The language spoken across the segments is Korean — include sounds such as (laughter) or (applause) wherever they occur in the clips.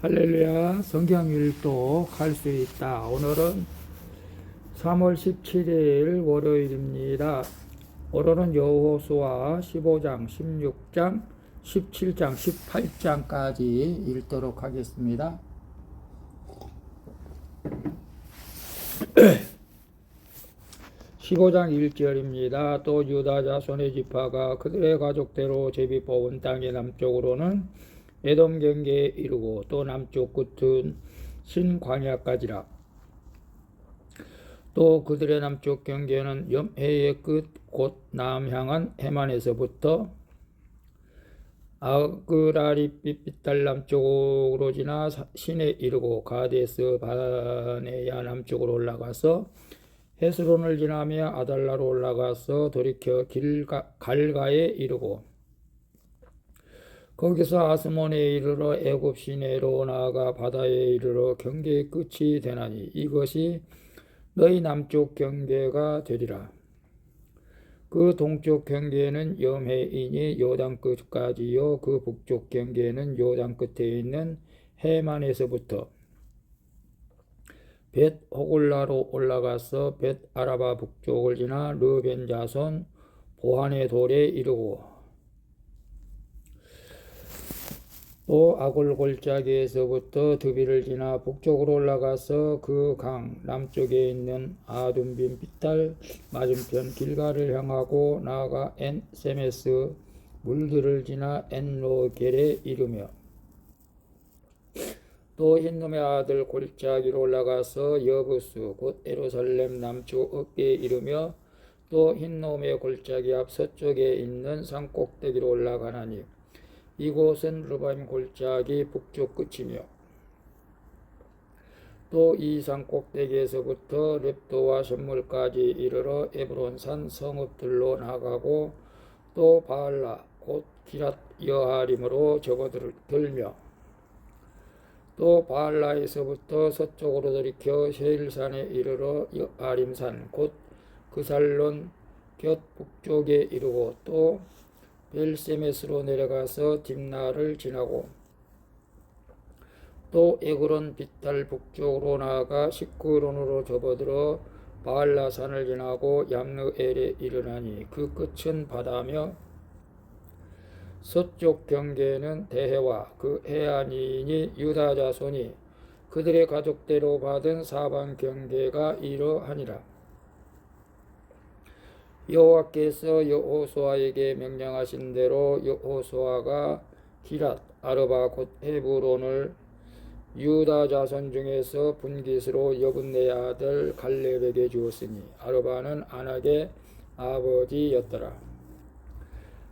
할렐루야 성경 일독 할수 있다. 오늘은 3월 17일 월요일입니다. 오늘은 여호수아 15장, 16장, 17장, 18장까지 읽도록 하겠습니다. (15장 1절입니다) 또 유다 자손의 지파가 그들의 가족대로 제비 뽑은 땅의 남쪽으로는 에돔 경계에 이르고 또 남쪽 끝은 신광야까지라. 또 그들의 남쪽 경계는 염해의 끝 곧 남향한 해만에서부터 아그라리빛 빛달 남쪽으로 지나 신에 이르고 가데스 바네야 남쪽으로 올라가서 헤스론을 지나며 아달라로 올라가서 돌이켜 길가, 갈가에 이르고 거기서 아스몬에 이르러 애굽 시내로 나아가 바다에 이르러 경계의 끝이 되나니 이것이 너희 남쪽 경계가 되리라. 그 동쪽 경계는 염해이니 요단 끝까지요. 그 북쪽 경계는 요단 끝에 있는 해만에서부터 벳 호골라로 올라가서 벳 아라바 북쪽을 지나 르벤 자손 보한의 돌에 이르고 또 아골 골짜기에서부터 드비를 지나 북쪽으로 올라가서 그 강 남쪽에 있는 아둠빈 빛달 맞은편 길가를 향하고 나아가 엔 세메스 물들을 지나 엔로겔에 이르며 또 흰놈의 아들 골짜기로 올라가서 여부스 곧 에루살렘 남쪽 어깨에 이르며 또 흰놈의 골짜기 앞 서쪽에 있는 산꼭대기로 올라가나니 이곳은 르바임 골짜기 북쪽 끝이며 또 이 산 꼭대기에서부터 렙도와 샘물까지 이르러 에브론산 성읍들로 나가고 또 바알라 곧 기랏 여하림으로 접어들며 또 바알라에서부터 서쪽으로 돌이켜 세일산에 이르러 여하림산 곧 그살론 곁 북쪽에 이르고 또 벨세메스로 내려가서 딥나를 지나고 또 에그론 빛달 북쪽으로 나아가 시크론으로 접어들어 바알라산을 지나고 얌느엘에 이르나니 그 끝은 바다며 서쪽 경계는 대해와 그 해안이니 유다 자손이 그들의 가족대로 받은 사방 경계가 이러하니라. 여호와께서 여호수아에게 명령하신 대로 여호수아가 기랏 아르바 곧 헤브론을 유다 자손 중에서 분깃으로 여분네 아들 갈렙에게 주었으니 아르바는 안악의 아버지였더라.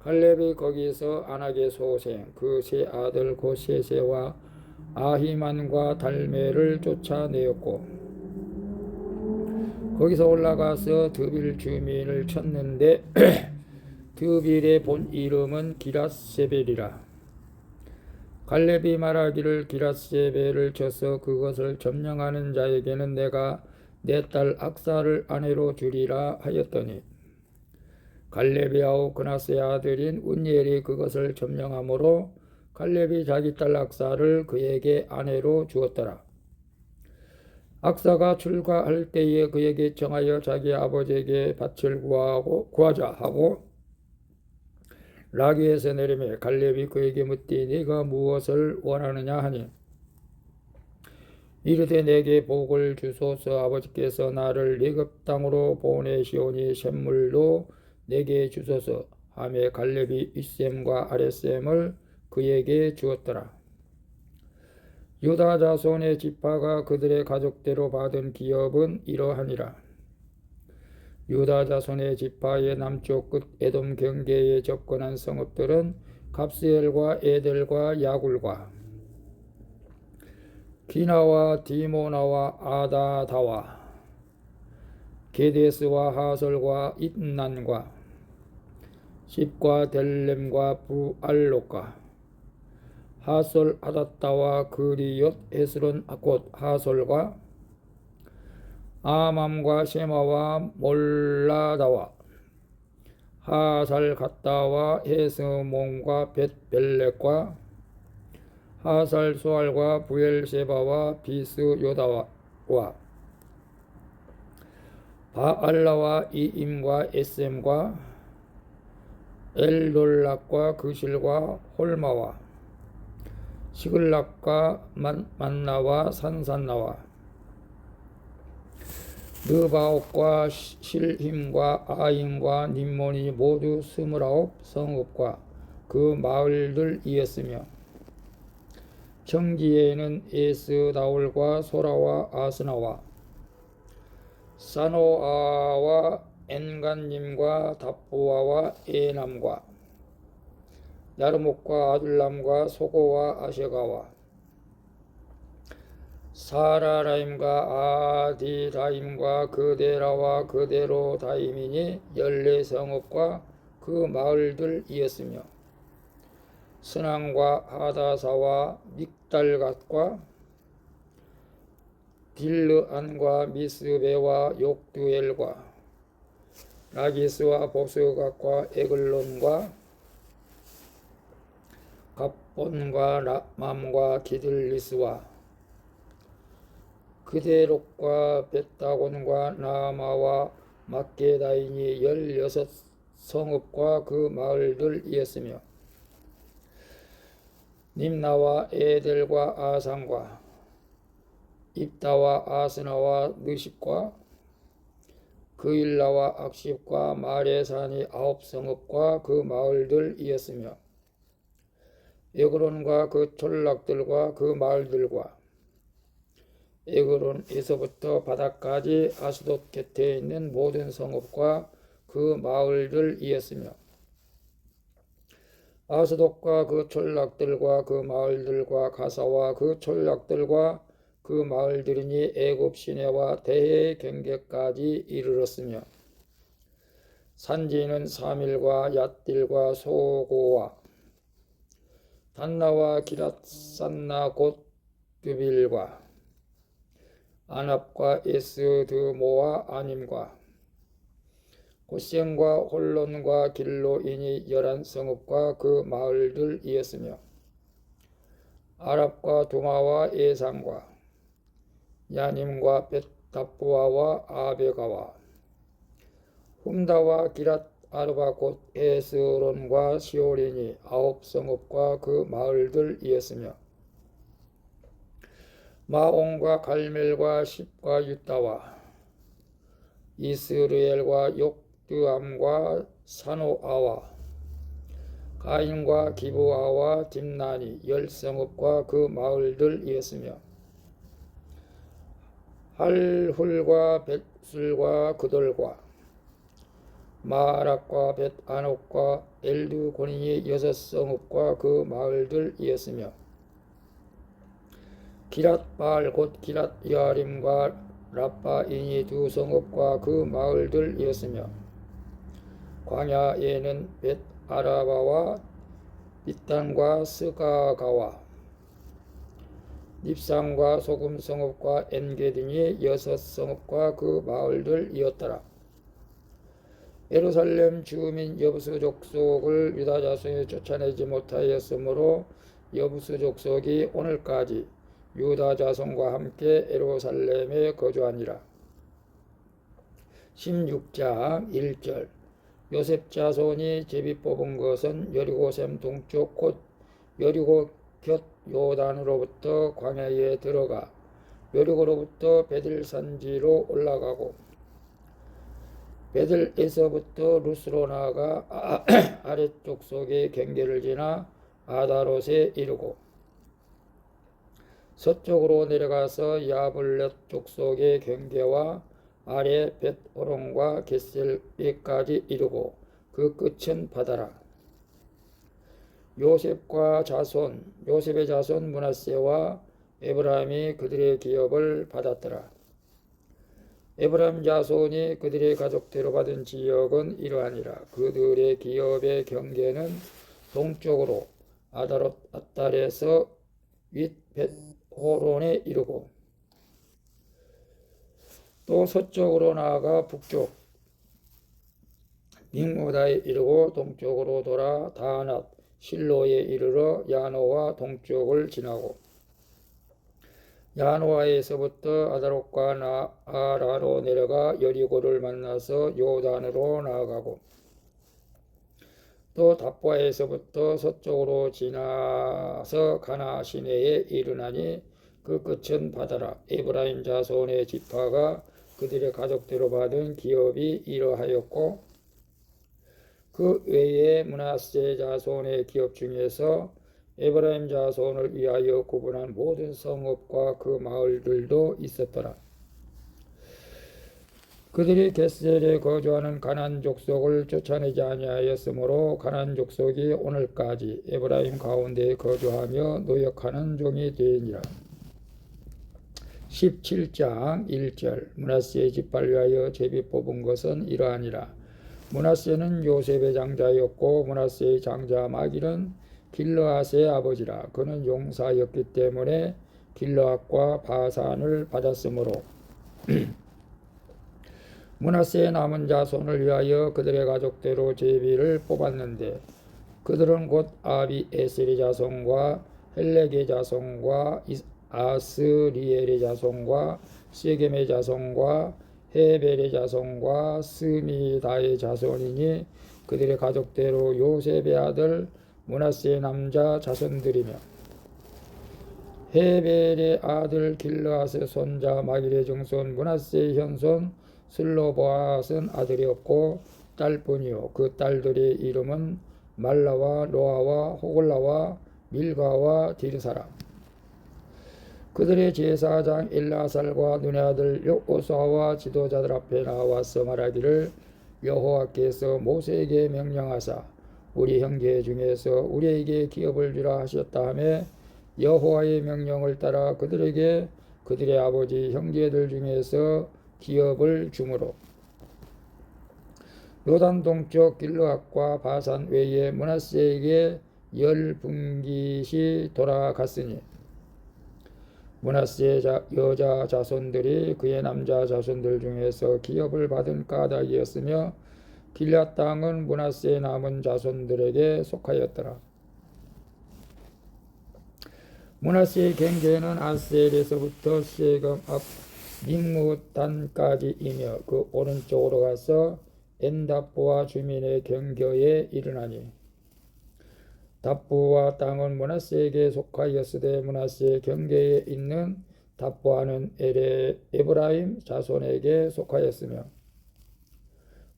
갈렙이 거기서 안악의 소생 그 세 아들 고세세와 아히만과 달메를 쫓아내었고 거기서 올라가서 드빌 주민을 쳤는데 (clears throat) 드빌의 본 이름은 기라세벨이라. 갈렙이 말하기를 기라세벨을 쳐서 그것을 점령하는 자에게는 내가 내 딸 악사를 아내로 주리라 하였더니 갈렙이 아우 그나스의 아들인 운니엘이 그것을 점령함으로 갈렙이 자기 딸 악사를 그에게 아내로 주었더라. 악사가 출가할 때에 그에게 정하여 자기 아버지에게 밭을 구하고 구하자 하고 라기에서 내리매 갈렙이 그에게 묻되 네가 무엇을 원하느냐 하니 이르되 내게 복을 주소서 아버지께서 나를 네급 땅으로 보내시오니 샘물도 내게 주소서 하며 갈렙이 윗셈과 아랫셈을 그에게 주었더라. 유다 자손의 지파가 그들의 가족대로 받은 기업은 이러하니라. 유다 자손의 지파의 남쪽 끝 에돔 경계에 접근한 성읍들은 갑스엘과 에델과 야굴과 기나와 디모나와 아다다와 게데스와 하솔과 it난과 십과 델렘과 부알로과 하솔 아다따와 그리옷 에스론 곧 하솔과 아맘과 쉐마와 몰라다와 하살 갔다와 헤스몬과 벳벨렉과 하살 수알과 부엘세바와 비스 요다와 바알라와 이임과 에셈과 엘롤락과 그실과 홀마와 시글락과 만, 만나와 산산나와. 느바옥과 실힘과 아임과 님몬이 모두 스물아홉 성읍과 그 마을들이었으며 청지에는 에스다올과 소라와 아스나와 사노아와 엔간님과 답보아와 에남과 야르목과 아둘람과 소고와 아셰가와 사라라임과 아디라임과 그데라와 그데로다임이니 열네 성읍과 그 마을들이었으며 스낭과 하다사와 믹달갓과 딜르안과 미스베와 욕두엘과 라기스와 보스갓과 에글론과 갑본과 라맘과 기들리스와 그대록과 벳다곤과 나마와 막게다인이 열여섯 성읍과 그 마을들이었으며 님나와 에델과 아상과 입다와 아스나와 느십과 그일라와 악십과 마레산이 아홉 성읍과 그 마을들이었으며 에그론과 그 촌락들과 그 마을들과 에그론에서부터 바다까지 아스돗 곁에 있는 모든 성읍과 그 마을들 이었으며 아스돗과 그 촌락들과 그 마을들과 가사와 그 촌락들과 그 마을들이니 애굽 시내와 대해 경계까지 이르렀으며 산지는 사밀과 얏딜과 소고와 단나와 기랏산나 곧 두빌과 안압과 에스드모와 아님과 고센과 홀론과 길로 인이 열한 성읍과 그 마을들이었으며 아랍과 두마와 에상과 야님과 벳다부아와 아베가와 훔다와 기랏 아르바 곧 에스론과 시오린이 아홉 성읍과 그 마을들이었으며 마온과 갈멜과 십과 유다와 이스르엘과 욕드암과 사노아와 가인과 기부아와 딥나니 열 성읍과 그 마을들이었으며 할훌과 벳술과 그돌과 마락과 벳아녹과 엘드고닌이 여섯 성읍과 그 마을들이었으며 기랏바알 곧 기랏야림과 라빠인이 두 성읍과 그 마을들이었으며 광야에는 벳아라바와 빗단과 스가가와 닙상과 소금 성읍과 엔게 등이 여섯 성읍과 그 마을들이었더라. 예루살렘 주민 여부수 족속을 유다 자손이 쫓아내지 못하였으므로 여부수 족속이 오늘까지 유다 자손과 함께 예루살렘에 거주하니라. 16장 1절 요셉 자손이 제비 뽑은 것은 여리고샘 동쪽 곧 여리고 곁 요단으로부터 광야에 들어가 여리고로부터 베들산지로 올라가고 베들에서부터 루스로 나아가 (clears throat) 아래쪽 속의 경계를 지나 아다롯에 이르고 서쪽으로 내려가서 야블렛 족속의 경계와 아래 벳호론과 게셀에까지 이르고 그 끝은 바다라. 요셉과 자손, 요셉의 자손 문하세와 에브라임이 그들의 기업을 받았더라. 에브라임 자손이 그들의 가족대로 받은 지역은 이러하니라. 그들의 기업의 경계는 동쪽으로 아다롯 아달에서 윗 벳호론에 이르고 또 서쪽으로 나아가 북쪽 믹모다에 이르고 동쪽으로 돌아 다낫 실로에 이르러 야노와 동쪽을 지나고 야노아에서부터 아다롯과 나아라로 내려가 여리고를 만나서 요단으로 나아가고 또 답바에서부터 서쪽으로 지나서 가나 시내에 이르나니 그 끝은 바다라. 에브라임 자손의 지파가 그들의 가족대로 받은 기업이 이러하였고 그 외에 문하세 자손의 기업 중에서 에브라임 자손을 위하여 구분한 모든 성읍과 그 마을들도 있었더라. 그들이 겟셀에 거주하는 가난 족속을 쫓아내지 아니하였으므로 가난 족속이 오늘까지 에브라임 가운데 거주하며 노역하는 종이 되니라. 17장 1절 문하세의 집발 위하여 제비 뽑은 것은 이러하니라. 문하세는 요셉의 장자였고 문하세의 장자 마길은 길르앗의 아버지라. 그는 용사였기 때문에 길르앗과 바산을 받았으므로 (clears throat) 문하세의 남은 자손을 위하여 그들의 가족대로 제비를 뽑았는데 그들은 곧 아비 에셀의 자손과 헬렉의 자손과 아스리엘의 자손과 세겜의 자손과 헤벨의 자손과 스미다의 자손이니 그들의 가족대로 요셉의 아들 문하세의 남자 자손들이며 헤벨의 아들 길르앗의 손자 마길의 증손 문하세의 현손 슬로보앗은 아들이 없고 딸뿐이요. 그 딸들의 이름은 말라와 노아와 호글라와 밀가와 디르사라 그들의 제사장 일라살과 눈의 아들 요호수아와 지도자들 앞에 나와서 말하기를 여호와께서 모세에게 명령하사 우리 형제 중에서 우리에게 기업을 주라 하셨다 하며 여호와의 명령을 따라 그들에게 그들의 아버지 형제들 중에서 기업을 주므로. 요단 동쪽 길르앗과 바산 외에 문하세에게 열 분깃이 돌아갔으니 문하세의 여자 자손들이 그의 남자 자손들 중에서 기업을 받은 까닭이었으며 길앗 땅은 문하세의 남은 자손들에게 속하였더라. 문하세의 경계는 아셀에서부터 세금 앞 닉무단까지이며 그 오른쪽으로 가서 엔다프와 주민의 경계에 이르나니 답부와 땅은 문하세에게 속하였으되 문하세의 경계에 있는 답부하는 에레 에브라임 자손에게 속하였으며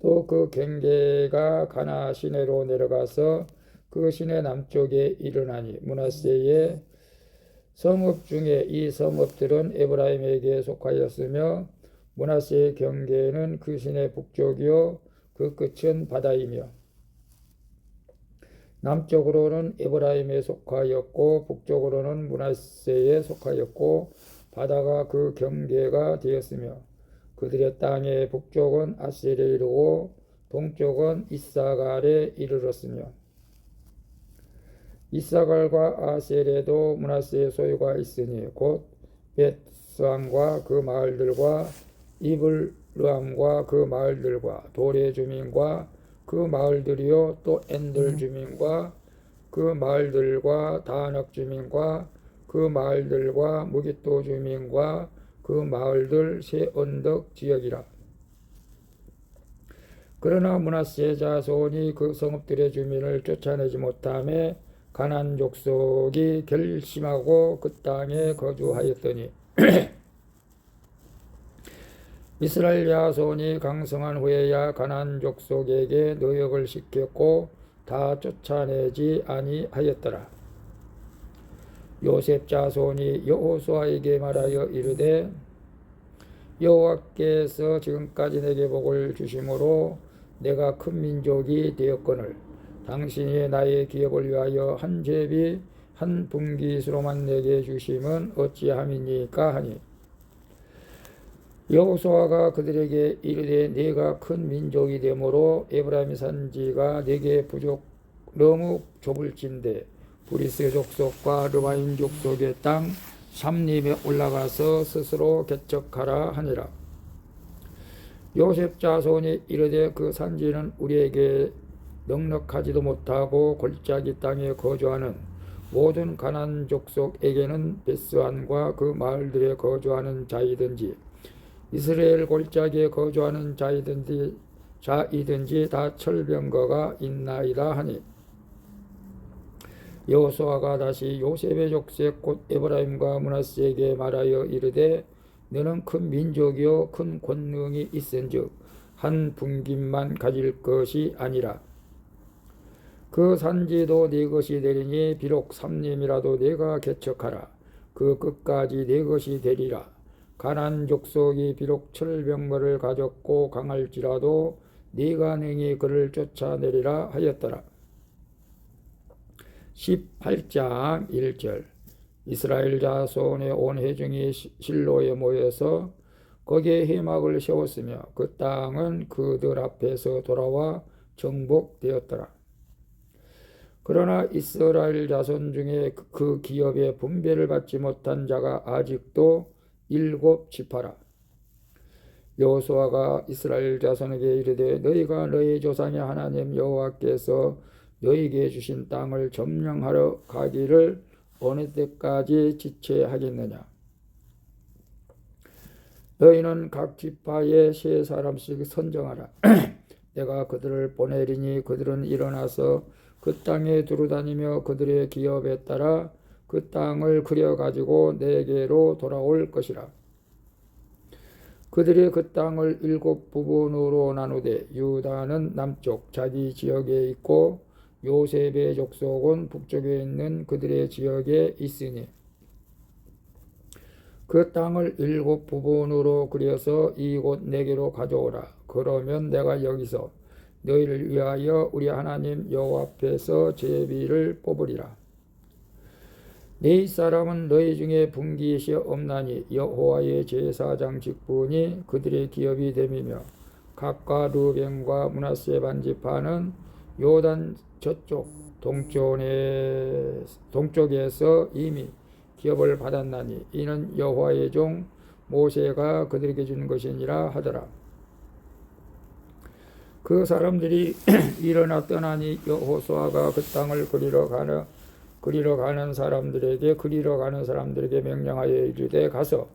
또 그 경계가 가나 시내로 내려가서 그 시내 남쪽에 이르나니 문하세의 성읍 중에 이 성읍들은 에브라임에게 속하였으며 문하세의 경계는 그 시내 북쪽이요 그 끝은 바다이며 남쪽으로는 에브라임에 속하였고 북쪽으로는 문하세에 속하였고 바다가 그 경계가 되었으며 그들의 땅의 북쪽은 아셀에 이르고 동쪽은 이사갈에 이르렀으며 이사갈과 아셀에도 문하세의 소유가 있으니 곧 벳스왕과 그 마을들과 이블르함과 그 마을들과 도레 주민과 그 마을들이요 또 엔들 주민과 그 마을들과 다낙 주민과 그 마을들과 무기토 주민과 그 마을들 세 언덕 지역이라. 그러나 문하세 자손이 그 성읍들의 주민을 쫓아내지 못함에 가난 족속이 결심하고 그 땅에 거주하였더니 (clears throat) 이스라엘 야손이 강성한 후에야 가난 족속에게 노역을 시켰고 다 쫓아내지 아니하였더라. 요셉 자손이 여호수아에게 말하여 이르되 여호와께서 지금까지 내게 복을 주심으로 내가 큰 민족이 되었거늘. 당신이 나의 기업을 위하여 한 제비 한 분깃으로만 내게 주심은 어찌함이니까 하니. 여호수아가 그들에게 이르되 네가 큰 민족이 되므로 에브라임 산지가 네게 부족 너무 좁을진데 브리스 족속과 르바인 족속의 땅 삼림에 올라가서 스스로 개척하라 하니라. 요셉 자손이 이르되 그 산지는 우리에게 넉넉하지도 못하고 골짜기 땅에 거주하는 모든 가난 족속에게는 베스안과 그 마을들에 거주하는 자이든지 이스라엘 골짜기에 거주하는 자이든지 자이든지 다 철병거가 있나이다 하니 여호수아가 다시 요셉의 족속 곧 에브라임과 문하세에게 말하여 이르되 너는 큰 민족이요 큰 권능이 있은즉 한 분깃만 가질 것이 아니라. 그 산지도 네 것이 되리니 비록 삼림이라도 네가 개척하라. 그 끝까지 네 것이 되리라. 가난 족속이 비록 철병거를 가졌고 강할지라도 네가 능히 그를 쫓아내리라 하였더라 18장 1절 이스라엘 자손의 온 회중이 실로에 모여서 거기에 해막을 세웠으며 그 땅은 그들 앞에서 돌아와 정복되었더라. 그러나 이스라엘 자손 중에 그 기업의 분배를 받지 못한 자가 아직도 일곱 지파라. 여호수아가 이스라엘 자손에게 이르되 너희가 너희 조상의 하나님 여호와께서 너희에게 주신 땅을 점령하러 가기를 어느 때까지 지체하겠느냐? 너희는 각 지파에 세 사람씩 선정하라. (clears throat) 내가 그들을 보내리니 그들은 일어나서 그 땅에 두루다니며 그들의 기업에 따라 그 땅을 그려 가지고 내게로 돌아올 것이라. 그들이 그 땅을 일곱 부분으로 나누되 유다는 남쪽 자기 지역에 있고 요셉의 족속은 북쪽에 있는 그들의 지역에 있으니 그 땅을 일곱 부분으로 그려서 이곳 내게로 가져오라. 그러면 내가 여기서 너희를 위하여 우리 하나님 여호와 앞에서 제비를 뽑으리라. 네 사람은 너희 중에 분깃이 없나니 여호와의 제사장 직분이 그들의 기업이 됨이며 각과 루벤과 문하세 반지파는 요단 저쪽 동쪽에 동쪽에서 이미 기업을 받았나니 이는 여호와의 종 모세가 그들에게 준 것이니라 하더라. 그 사람들이 (clears throat) 일어나 떠나니 여호수아가 그 땅을 그리러 가는 그리러 가는 사람들에게 그리러 가는 사람들에게 명령하여 이르되 가서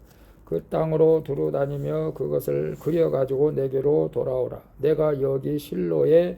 그 땅으로 두루 다니며 그것을 그려 가지고 내게로 돌아오라. 내가 여기 실로에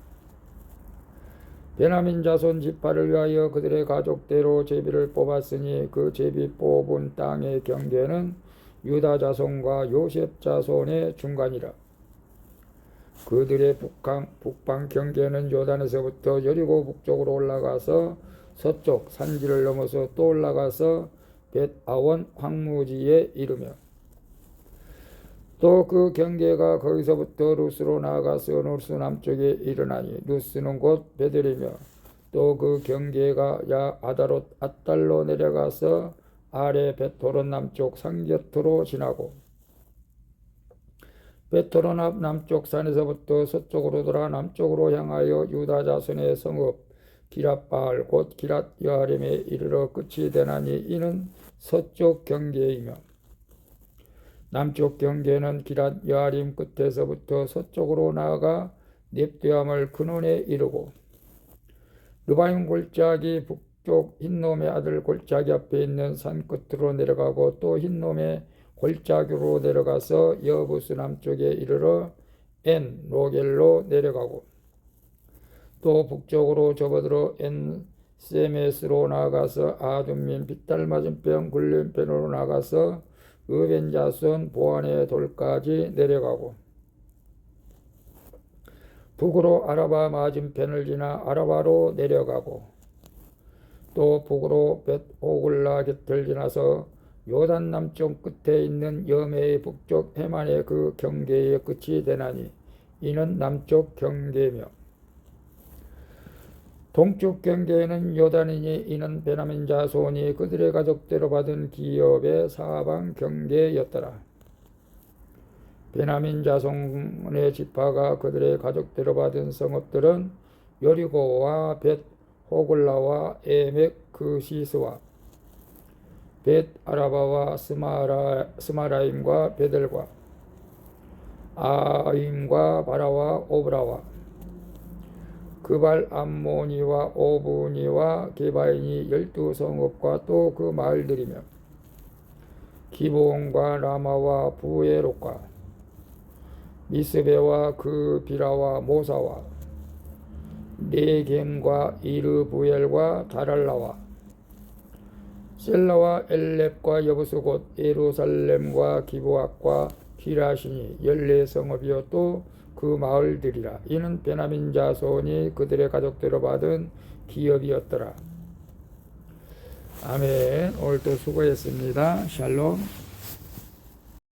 베나민 자손 지파를 위하여 그들의 가족대로 제비를 뽑았으니 그 제비 뽑은 땅의 경계는 유다 자손과 요셉 자손의 중간이라. 그들의 북방, 북방 경계는 요단에서부터 여리고 북쪽으로 올라가서 서쪽 산지를 넘어서 또 올라가서 벳아원 황무지에 이르며 또 그 경계가 거기서부터 루스로 나아가서 루스 남쪽에 일어나니 루스는 곧 베들이며 또 그 경계가 야 아다롯 아달로 내려가서 아래 베토론 남쪽 상곁으로 지나고 베토론 앞 남쪽 산에서부터 서쪽으로 돌아 남쪽으로 향하여 유다 자손의 성읍 기랏바알 곧 기랏 여아림에 이르러 끝이 되나니 이는 서쪽 경계이며 남쪽 경계는 기랏 여아림 끝에서부터 서쪽으로 나아가 넵드암을 근원에 이르고 르바임 골짜기 북쪽 흰놈의 아들 골짜기 앞에 있는 산 끝으로 내려가고 또 흰놈의 골짜기로 내려가서 여부스 남쪽에 이르러 엔 로겔로 내려가고 또 북쪽으로 접어들어 엔 세메스로 나가서 아둠민 빗달 맞은편 굴림편으로 나가서 의벤자손 보안의 돌까지 내려가고 북으로 아라바 맞은편을 지나 아라바로 내려가고 또 북으로 벳오글라 곁을 지나서 요단 남쪽 끝에 있는 여매의 북쪽 해만의 그 경계의 끝이 되나니 이는 남쪽 경계며 동쪽 경계에는 요단이니 이는 베냐민 자손이 그들의 가족대로 받은 기업의 사방 경계였더라. 베냐민 자손의 지파가 그들의 가족대로 받은 성읍들은 요리고와 벳 호글라와 에멕 그시스와 벳 아라바와 스마라, 스마라임과 베델과 아임과 바라와 오브라와 그발 암모니와 오브니와 게바인이 열두 성읍과 또 그 마을들이며 기브온과 라마와 부에롯과 미스베와 그 비라와 모사와 네겜과 이르부엘과 다랄라와 셀라와 엘렙과 여부스 곧 예루살렘과 기브악과 기라시니 열네 성읍이요 또 그 마을들이라. 이는 베나민 자손이 그들의 가족대로 받은 기업이었더라. 아멘. 오늘도 수고했습니다. 샬롬